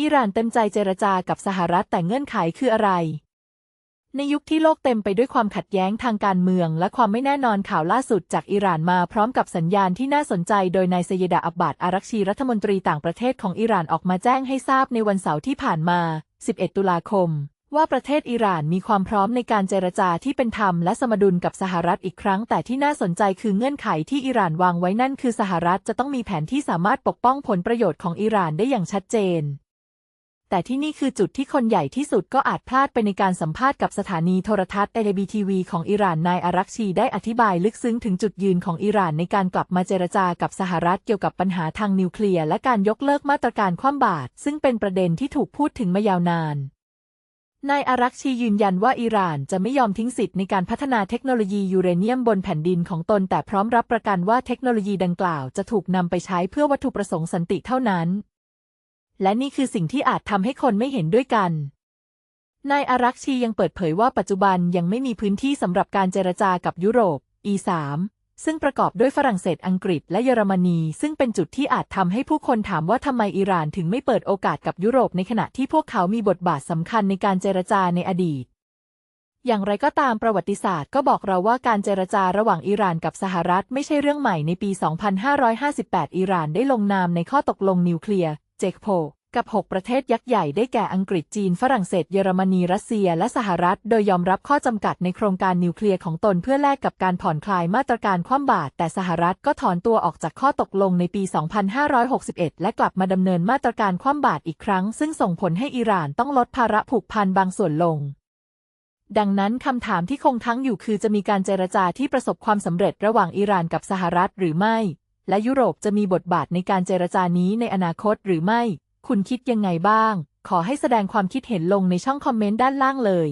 อิหร่านเต็มใจเจรจากับสหรัฐแต่เงื่อนไขคืออะไร ในยุคที่โลกเต็มไปด้วยความขัดแย้งทางการเมือง และความไม่แน่นอนข่าวล่าสุดจากอิหร่านมาพร้อมกับสัญญาณที่น่าสนใจโดยนายซยดาอับบาดอารักชีรัฐมนตรีต่างประเทศของอิหร่านออกมาแจ้งให้ทราบในวันเสาร์ที่ผ่านมา 11 ตุลาคม ว่าประเทศอิหร่านมีความพร้อมในการเจรจาที่เป็นธรรมและสมดุลกับสหรัฐอีกครั้ง แต่ที่น่าสนใจคือเงื่อนไขที่อิหร่านวางไว้นั่นคือสหรัฐจะต้องมีแผนที่สามารถปกป้องผลประโยชน์ของอิหร่านได้อย่างชัดเจน แต่ที่นี่คือจุดที่คนใหญ่ที่สุดก็อาจพลาดไปในการสัมภาษณ์กับสถานีโทรทัศน์ ABTV ของอิหร่านนายอารักชีได้อธิบายลึกซึ้งถึงจุดยืนของอิหร่านในการกลับมาเจรจากับสหรัฐเกี่ยวกับปัญหาทางนิวเคลียร์และการยกเลิกมาตรการคว่ำบาตรซึ่งเป็นประเด็นที่ถูกพูดถึงมายาวนานนายอารักชียืนยันว่าอิหร่านจะไม่ยอมทิ้งสิทธิ์ในการพัฒนาเทคโนโลยียูเรเนียมบนแผ่นดินของตน แต่พร้อมรับประกันว่าเทคโนโลยีดังกล่าวจะถูกนำไปใช้เพื่อวัตถุประสงค์สันติเท่านั้น และนี่คือสิ่งที่อาจทำให้คนไม่เห็นด้วยกัน นายอารักชียังเปิดเผยว่าปัจจุบันยังไม่มีพื้นที่สำหรับการเจรจากับยุโรป E3 ซึ่งประกอบด้วยฝรั่งเศสอังกฤษและเยอรมนี ซึ่งเป็นจุดที่อาจทำให้ผู้คนถามว่าทำไมอิหร่านถึงไม่เปิดโอกาสกับยุโรปในขณะที่พวกเขามีบทบาทสำคัญในการเจรจาในอดีต อย่างไรก็ตามประวัติศาสตร์ก็บอกเราว่าการเจรจาระหว่างอิหร่านกับสหรัฐไม่ใช่เรื่องใหม่ในปี 2558 อิหร่านได้ลงนามในข้อตกลงนิวเคลียร์ เจคโพกับ 6 ประเทศยักษ์ใหญ่ได้แก่อังกฤษจีน ฝรั่งเศส เยอรมนี รัสเซีย และสหรัฐ โดยยอมรับข้อจำกัดในโครงการนิวเคลียร์ของตนเพื่อแลกกับการผ่อนคลายมาตรการคว่ำบาตร แต่สหรัฐก็ถอนตัวออกจากข้อตกลงในปี 2561 และกลับมาดำเนินมาตรการคว่ำบาตรอีกครั้ง ซึ่งส่งผลให้อิหร่านต้องลดภาระผูกพันบางส่วนลงดังนั้นคำถามที่คงทั้งอยู่คือจะมีการเจรจาที่ประสบความสำเร็จระหว่างอิหร่านกับสหรัฐหรือไม่ และยุโรปจะมีบทบาทในการเจรจานี้ในอนาคตหรือไม่ คุณคิดยังไงบ้าง ขอให้แสดงความคิดเห็นลงในช่องคอมเมนต์ด้านล่างเลย